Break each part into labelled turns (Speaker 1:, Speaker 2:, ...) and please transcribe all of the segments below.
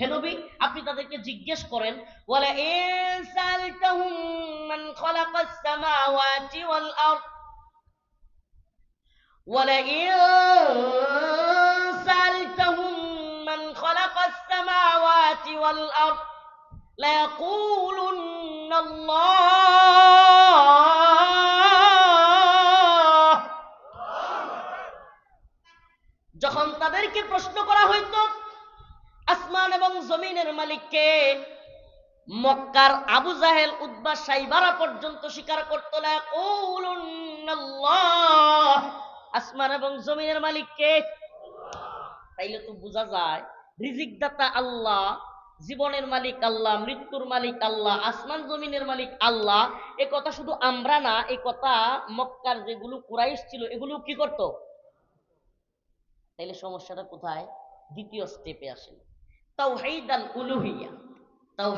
Speaker 1: হেনবি আপনি তাদেরকে জিজ্ঞেস করেন ওয়ালা ইনসালতাহুম মান খলাকাস সামাওয়াতি ওয়াল আরদ ওয়ালা ইনসালতাহুম মান খলাকাস সামাওয়াতি ওয়াল আরদ লা ইয়াকুলুন আল্লাহ এবং জমিনের মালিককে মক্কার আবু জাহেল উদ্বা সাইবারা পর্যন্ত স্বীকার করত আল্লাহ আসমান এবং জমিনের মালিককে। তাইলে তো বোঝা যায় রিজিক দাতা আল্লাহ, জীবনের মালিক আল্লাহ, মৃত্যুর মালিক আল্লাহ, আসমান জমিনের মালিক আল্লাহ। এ কথা শুধু আমরা না এই কথা মক্কার যেগুলো কুরাইশ ছিল এগুলো কি করত? তাইলে সমস্যাটা কোথায়? দ্বিতীয় স্টেপে আসেন। আল উলুহিয়া আল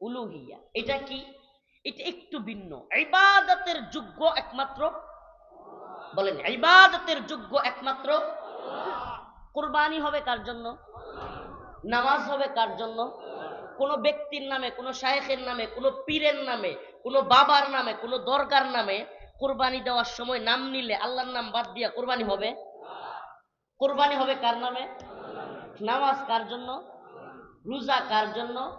Speaker 1: উলুহিয়া। এটা কি? এটা একটু ভিন্ন। ইবাদতের যোগ্য একমাত্র বলেন, ইবাদতের যোগ্য একমাত্র কুরবানি হবে কার জন্য? নামাজ হবে কার জন্য? কোন ব্যক্তির নামে, কোন শায়েখের নামে, কোন পীরের নামে, কোন বাবার নামে, কোন দরকার নামে কোরবানি দেওয়ার সময় নাম নিলে আল্লাহর নাম বাদ দিয়া কোরবানি হবে? কোরবানি হবে কার নামে? নামাজ কার জন্য? রোজা কার জন্য?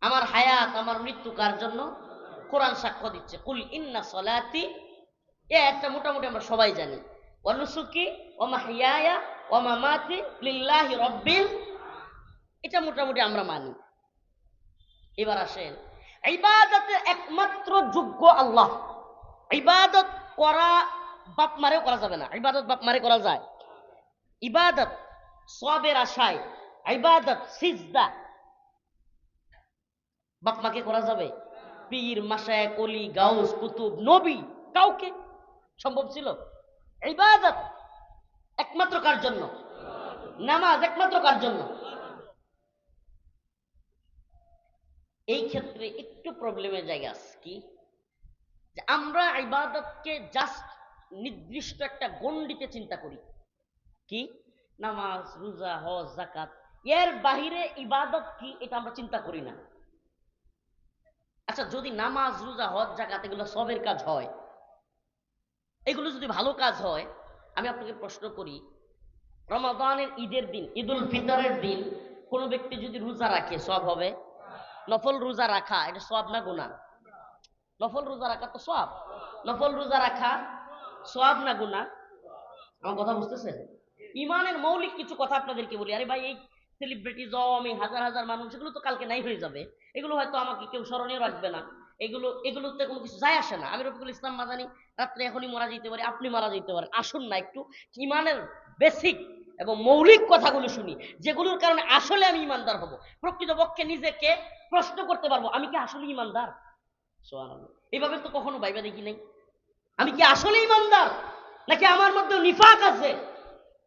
Speaker 1: আমার হায়াত, আমার মৃত্যু কার জন্য? কোরআন সাক্ষ্য দিচ্ছে। কুল ইন্না সলাতি, এ একটা মোটামুটি আমরা সবাই জানি। অনুসুকি ওমাহিয়া ওমামাতি লিল্লাহি রব্বিল। এটা মোটামুটি আমরা মানি। এবার আসেন। ইবাদতের একমাত্র যোগ্য আল্লাহ। ইবাদত করা বাপ মারেও করা যাবে না। ইবাদত বাপ মারে করা যায়। ইবাদত সবের আশায়, ইবাদত, সিজদা। বাপ মাকে করা যাবে? পীর, মাসায়, কলি, গাউস, কুতুব, নবী, কাউকে? সম্ভব ছিল? ইবাদত একমাত্র কার জন্য? নামাজ একমাত্র কার জন্য? এই ক্ষেত্রে একটু প্রবলেমের জায়গা আছে কি? যে আমরা ইবাদতকে জাস্ট নির্দিষ্ট একটা গণ্ডিতে চিন্তা করি। কি? নামাজ, রোজা, হজ জাকাত এর বাহিরে ইবাদত কি, এটা আমরা চিন্তা করি না। আচ্ছা যদি নামাজ, রোজা, হজ জাকাত এগুলো সবের কাজ হয়, এগুলো যদি ভালো কাজ হয়, আমি আপনাকে প্রশ্ন করি, রমাদানের ঈদের দিন, ঈদুল ফিতরের দিন, কোনো ব্যক্তি যদি রোজা রাখে, সব হবে? নফল রোজা রাখা, এটা সব না গুণা নফল রোজা রাখা তো সব। নফল রোজা রাখা সব না গুণা আমার কথা বুঝতেছেন? ইমানের মৌলিক কিছু কথা আপনাদেরকে বলি। আরে ভাই, এই সেলিব্রিটি জম হাজার হাজার মানুষ, এগুলো তো কালকে নাই হয়ে যাবে। এগুলো হয়তো আমাকে কেউ স্মরণীয় রাখবে না। এগুলো এগুলোতে কোনো কিছু যায় আসে না। আমি রফিকুল ইসলাম মাদানি রাত্রে এখনই মারা যেতে পারি, আপনি মারা যেতে পারেন। আসুন না একটু ইমানের বেসিক এবং মৌলিক কথাগুলো শুনি, যেগুলোর কারণে আসলে আমি ইমানদার হব। প্রকৃতপক্ষে নিজেকে প্রশ্ন করতে পারব, আমি কি আসলে ইমানদার? এইভাবে তো কখনো বাইবা দেখি নাই। আমি কি আসলে ইমানদার? নাকি আমার মধ্যে নিফাক আছে?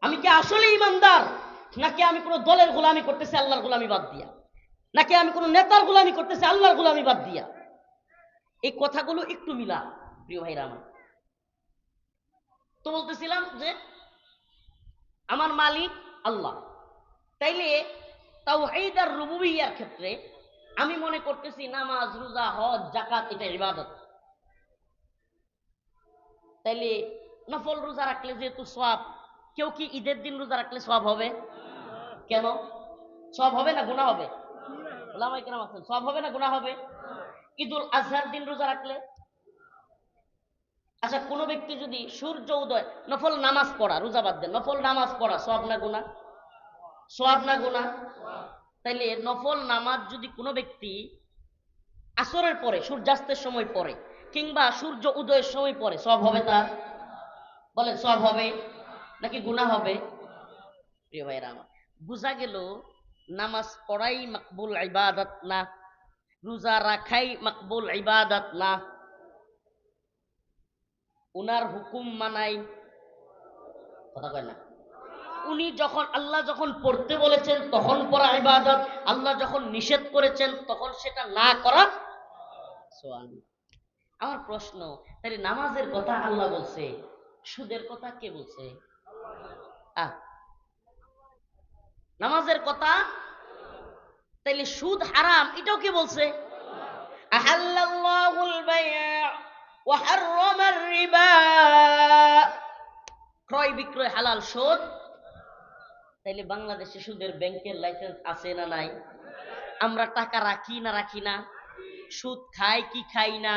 Speaker 1: আমি কি আসলে ইমানদার? নাকি আমি কোনো দলের গোলামি করতেছি, আল্লাহর গোলামি বাদ দিয়া? নাকি আমি কোনো নেতার গোলামি করতেছি, আল্লাহর গোলামি বাদ দিয়া? এই কথাগুলো একটু মিলা, প্রিয় ভাইরা আমার। তো বলতেছিলাম যে, আমার মালিক আল্লাহ। তাইলে তাও আর রুবুবিয়ার ক্ষেত্রে আমি মনে করতেছি নামাজ, রোজা, হজ জাকাত এটা ইবাদত। তাইলে নফল রোজা রাখলে যেহেতু সব কেউ কি ঈদের দিন রোজা রাখলে সব হবে? কেন? সব হবে না গুণা হবে? সব হবে না গুণা হবে? ঈদুল আজহার দিন রোজা রাখলে? আচ্ছা কোনো ব্যক্তি যদি সূর্য উদয়, নফল নামাজ পড়া, রোজা বাদ দেন, নফল নামাজ পড়া সব না গুণা সব না গুণা তাইলে নফল নামাজ যদি কোনো ব্যক্তি আসরের পরে, সূর্যাস্তের সময় পরে কিংবা সূর্য উদয়ের সময় পরে সব হবে তার? বলেন সব হবে? নাকি গুণা হবে। প্রিয় ভাইরা আমার, বুঝা গেল নামাজ পড়াই মাকবুল ইবাদত না, রোজা রাখাই মাকবুল ইবাদত না। উনার হুকুম মানাই, কথা কয় না। উনি যখন, আল্লাহ যখন পড়তে বলেছেন, তখন পড়া ইবাদত, আল্লাহ যখন নিষেধ করেছেন, তখন সেটা না করা আমার প্রশ্ন, তাহলে নামাজের কথা আল্লাহ বলছে, সুদের কথা কে বলছে? নামাজের কথা? তাইলে সুদ হারাম, এটাও কে বলছে? ক্রয় বিক্রয় হালাল সুদ? তাইলে বাংলাদেশে সুদের ব্যাংকের লাইসেন্স আছে না নাই? আমরা টাকা রাখি না রাখি না? সুদ খাই কি খাই না?